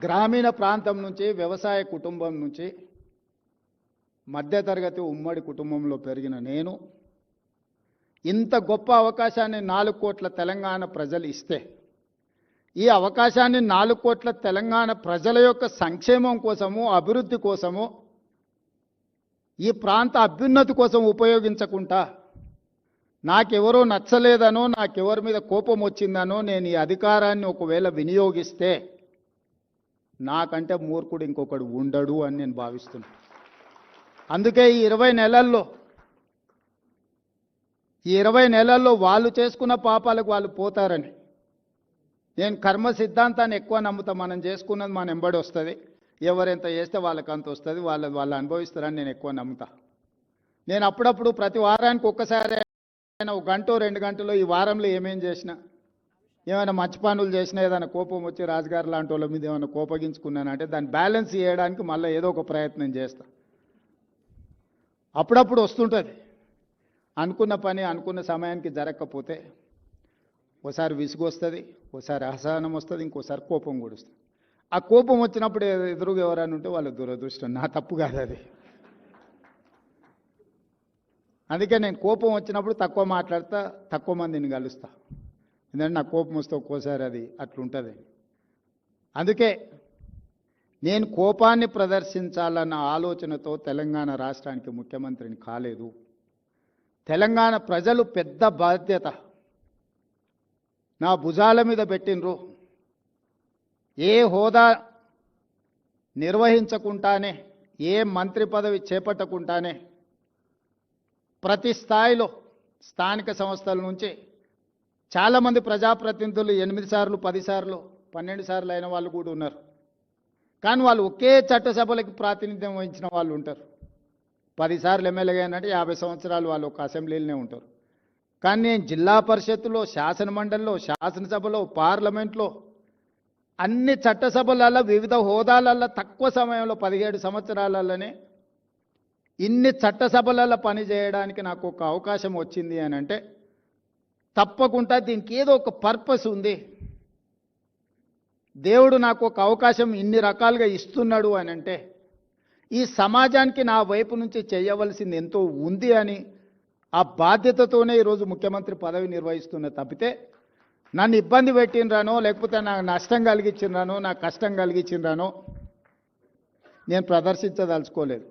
గ్రామీణ ప్రాంతం నుంచి వ్యవసాయ కుటుంబం నుంచి మధ్యతరగతి ఉమ్మడి కుటుంబంలో పెరిగిన నేను ఇంత గొప్ప అవకాశాన్ని నాలుగు కోట్ల తెలంగాణ ప్రజలు ఇస్తే ఈ అవకాశాన్ని నాలుగు కోట్ల తెలంగాణ ప్రజల యొక్క సంక్షేమం కోసము అభివృద్ధి కోసము ఈ ప్రాంత అభ్యున్నతి కోసం ఉపయోగించకుండా నాకెవరో నచ్చలేదనో నాకెవరి మీద కోపం వచ్చిందనో నేను ఈ అధికారాన్ని ఒకవేళ వినియోగిస్తే నాకంటే మూర్ఖుడు ఇంకొకడు ఉండడు అని నేను భావిస్తున్నాను అందుకే ఈ ఇరవై నెలల్లో ఈ ఇరవై నెలల్లో వాళ్ళు చేసుకున్న పాపాలకు వాళ్ళు పోతారని. నేను కర్మ సిద్ధాంతాన్ని ఎక్కువ నమ్ముతా మనం చేసుకున్నది మన ఎంబడి వస్తుంది. ఎవరెంత చేస్తే వాళ్ళకి అంత వస్తుంది వాళ్ళ వాళ్ళు అనుభవిస్తారని నేను ఎక్కువ నమ్ముతా. నేను అప్పుడప్పుడు ప్రతి వారానికి ఒక్కసారి ఒక గంట రెండు గంటలో ఈ వారంలో ఏమేం చేసినా ఏమైనా మంచి పనులు చేసినా ఏదైనా కోపం వచ్చి రాజుగారు లాంటి వాళ్ళ మీద ఏమైనా కోపగించుకున్నానంటే దాన్ని బ్యాలెన్స్ చేయడానికి మళ్ళీ ఏదో ఒక ప్రయత్నం చేస్తా. అప్పుడప్పుడు వస్తుంటుంది. అనుకున్న పని అనుకున్న సమయానికి జరగకపోతే ఓసారి విసుగు వస్తుంది ఓసారి అసహనం వస్తుంది ఇంకోసారి కోపం కూడా వస్తుంది. ఆ కోపం వచ్చినప్పుడు ఎదురుగా ఎవరైనా ఉంటే వాళ్ళ దురదృష్టం. నా తప్పు కాదు అది. అందుకే నేను కోపం వచ్చినప్పుడు తక్కువ మాట్లాడతా తక్కువ మందిని కలుస్తా. ఎందుకంటే నాకు కోపం వస్తే ఒక్కోసారి అది అట్లుంటుంది. అందుకే నేను కోపాన్ని ప్రదర్శించాలన్న ఆలోచనతో తెలంగాణ రాష్ట్రానికి ముఖ్యమంత్రిని కాలేదు. తెలంగాణ ప్రజలు పెద్ద బాధ్యత. నా భుజాల మీద పెట్టినరు ఏ హోదా నిర్వహించకుండానే ఏ మంత్రి పదవి చేపట్టకుండానే ప్రతి స్థాయిలో స్థానిక సంస్థల నుంచి చాలామంది ప్రజాప్రతినిధులు ఎనిమిది సార్లు పది సార్లు పన్నెండు సార్లు అయిన వాళ్ళు కూడా ఉన్నారు. కానీ వాళ్ళు ఒకే చట్టసభలకు ప్రాతినిధ్యం వహించిన వాళ్ళు ఉంటారు. పదిసార్లు ఎమ్మెల్యేగా అంటే యాభై సంవత్సరాలు వాళ్ళు ఒక అసెంబ్లీలోనే ఉంటారు. కానీ నేను జిల్లా పరిషత్తులో శాసనమండలిలో శాసనసభలో పార్లమెంట్లో అన్ని చట్టసభలలో వివిధ హోదాలలో తక్కువ సమయంలో పదిహేడు సంవత్సరాలలోనే ఇన్ని చట్టసభలలో పనిచేయడానికి నాకు ఒక అవకాశం వచ్చింది అని అంటే తప్పకుండా దీనికి ఏదో ఒక పర్పస్ ఉంది. దేవుడు నాకు ఒక అవకాశం ఇన్ని రకాలుగా ఇస్తున్నాడు అని అంటే ఈ సమాజానికి నా వైపు నుంచి చేయవలసింది ఎంతో ఉంది అని ఆ బాధ్యతతోనే ఈరోజు ముఖ్యమంత్రి పదవి నిర్వహిస్తున్న తప్పితే నన్ను ఇబ్బంది పెట్టినరానో లేకపోతే నాకు నష్టం కలిగించినరానో నాకు కష్టం కలిగించినరానో నేను ప్రదర్శించదలుచుకోలేదు.